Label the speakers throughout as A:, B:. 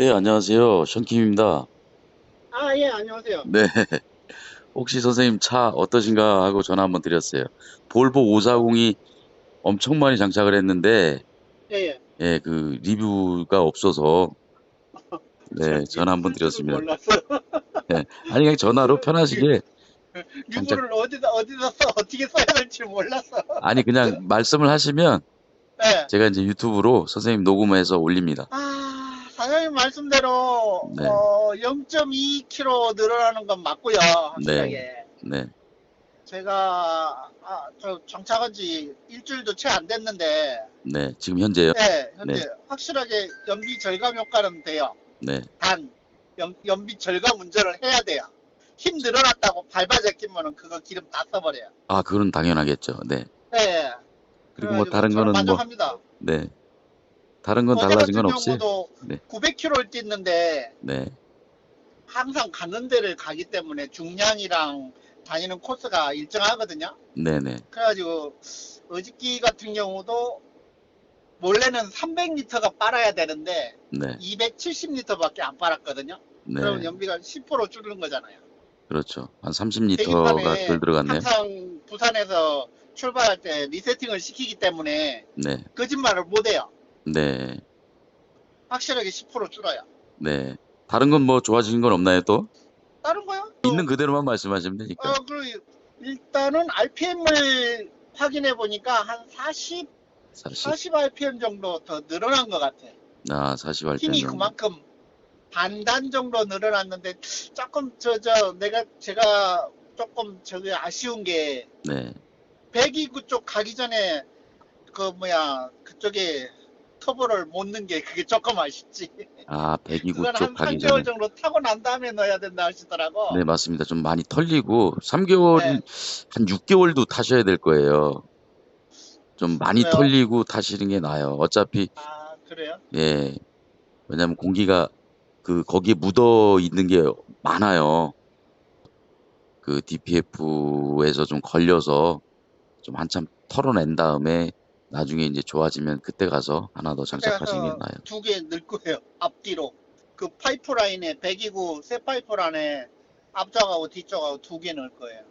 A: 네, 안녕하세요. 션킴입니다.
B: 아, 예, 안녕하세요.
A: 네. 혹시 선생님 차 어떠신가 하고 전화 한번 드렸어요. 볼보 540이 엄청 많이 장착을 했는데,
B: 예, 예.
A: 예, 그 리뷰가 없어서, 네, 전화 한번 드렸습니다.
B: 몰랐어요.
A: 네. 아니, 그냥 전화로 편하시게, 장착-
B: 리뷰를 어디다, 어디다 써, 어떻게 써야 될지 몰랐어.
A: 아니, 그냥 말씀을 하시면
B: 네.
A: 제가 이제 유튜브로 선생님 녹음해서 올립니다.
B: 아, 사장님 말씀대로,
A: 네.
B: 어, 0.2kg 늘어나는 건 맞고요. 확실하게.
A: 네,
B: 제가, 아, 저 장착한 지 일주일도 채 안 됐는데,
A: 네, 지금 현재요.
B: 네, 현재
A: 네.
B: 확실하게 연비 절감 효과는 돼요.
A: 네,
B: 단, 연, 연비 절감 운전을 해야 돼요. 힘 늘어났다고 밟아 제끼면은 그거 기름 다 써버려요.
A: 아, 그건 당연하겠죠. 네.
B: 네.
A: 그리고 뭐 다른 거는 뭐,
B: 만족합니다.
A: 네. 다른 건
B: 어제
A: 달라진
B: 같은
A: 건 없이,
B: 경우도
A: 네.
B: 900km를 뛰는데
A: 네,
B: 항상 가는 데를 가기 때문에 중량이랑 다니는 코스가 일정하거든요.
A: 네, 네,
B: 그래가지고 어저께 같은 경우도 원래는 300리터가 빨아야 되는데
A: 네,
B: 270리터밖에 안 빨았거든요.
A: 네.
B: 그럼 연비가 10% 줄는 거잖아요.
A: 그렇죠. 한 30리터가
B: 계기판에
A: 덜 들어갔네요.
B: 항상 부산에서 출발할 때 리세팅을 시키기 때문에
A: 네,
B: 거짓말을 못 해요.
A: 네,
B: 확실하게 10% 줄어요.
A: 네. 다른 건 뭐 좋아지는 건 없나요 또?
B: 다른 거요?
A: 있는 그대로만 말씀하시면 되니까.
B: 어, 그 일단은 RPM을 확인해 보니까 한 40,
A: 40,
B: 40 RPM 정도 더 늘어난 것 같아.
A: 아, 40할
B: 힘이
A: 때는.
B: 그만큼 반단 정도 늘어났는데 조금 저저 내가 제가 조금 저기 아쉬운 게
A: 네,
B: 배기구 쪽 가기 전에 그 뭐야 그쪽에 터보를 못 넣은 게 그게 조금 아쉽지.
A: 아, 배기구
B: 그건 쪽한
A: 가기
B: 3개월
A: 전에.
B: 정도 타고 난 다음에 넣어야 된다 하시더라고.
A: 네, 맞습니다. 좀 많이 털리고 3개월,
B: 네.
A: 한 6개월도 타셔야 될 거예요. 좀 많이
B: 그래요?
A: 털리고 타시는 게 나아요. 어차피
B: 아 그래요?
A: 예. 왜냐면 공기가 그 거기에 묻어 있는 게 많아요. 그 DPF에서 좀 걸려서 좀 한참 털어낸 다음에 나중에 이제 좋아지면 그때 가서 하나 더 장착하시는 게 나아요.
B: 두 개 넣을 거예요. 앞뒤로. 그 파이프라인에 배기구 새 파이프라인에 앞쪽하고 뒤쪽하고 두 개 넣을 거예요.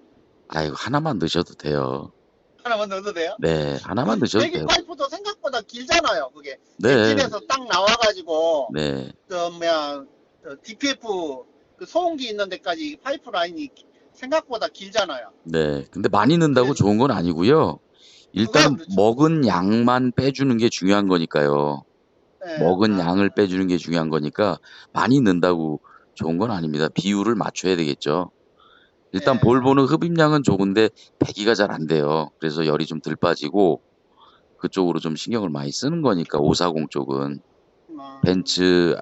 A: 아이고 하나만 넣으셔도 돼요.
B: 하나만 넣어도 돼요?
A: 네, 하나만 넣으셔도
B: 배기
A: 돼요.
B: 파이프도 생각보다 길잖아요. 그게
A: 네,
B: 집에서 딱 나와가지고
A: 네,
B: 그 뭐야 저 DPF 그 소음기 있는 데까지 파이프 라인이 생각보다 길잖아요.
A: 네. 근데 많이 넣는다고
B: 네.
A: 좋은 건 아니고요.
B: 그렇죠.
A: 먹은 양만 빼주는 게 중요한 거니까요.
B: 네.
A: 먹은
B: 아,
A: 양을 빼주는 게 중요한 거니까 많이 넣는다고 좋은 건 아닙니다. 비율을 맞춰야 되겠죠. 일단
B: 네.
A: 볼보는 흡입량은 좋은데 배기가 잘 안 돼요. 그래서 열이 좀 덜 빠지고 그쪽으로 좀 신경을 많이 쓰는 거니까 540 쪽은
B: 어,
A: 벤츠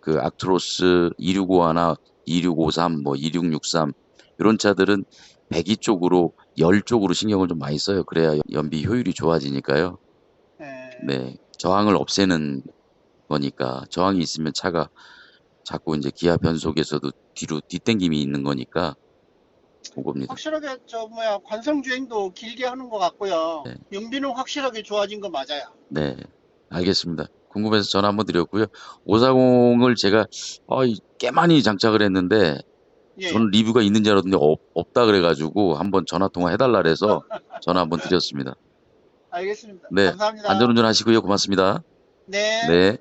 A: 그 악트로스 2651나 2653 뭐2663 이런 차들은 배기 쪽으로 열 쪽으로 신경을 좀 많이 써요. 그래야 연비 효율이 좋아지니까요.
B: 네.
A: 네, 저항을 없애는 거니까 저항이 있으면 차가 자꾸 이제 기아 변속에서도 뒤로 뒷땡김이 있는 거니까 그겁니다.
B: 확실하게 저 뭐야 관성 주행도 길게 하는 것 같고요.
A: 네.
B: 연비는 확실하게 좋아진 거 맞아요.
A: 네, 알겠습니다. 궁금해서 전화 한번 드렸고요. 540을 제가 어, 꽤 많이 장착을 했는데
B: 예.
A: 저는 리뷰가 있는 줄 알았는데 없, 없다 그래가지고 한번 전화 통화 해달라 그래서 전화 한번 드렸습니다.
B: 알겠습니다.
A: 네,
B: 감사합니다.
A: 안전운전 하시고요. 고맙습니다.
B: 네.
A: 네.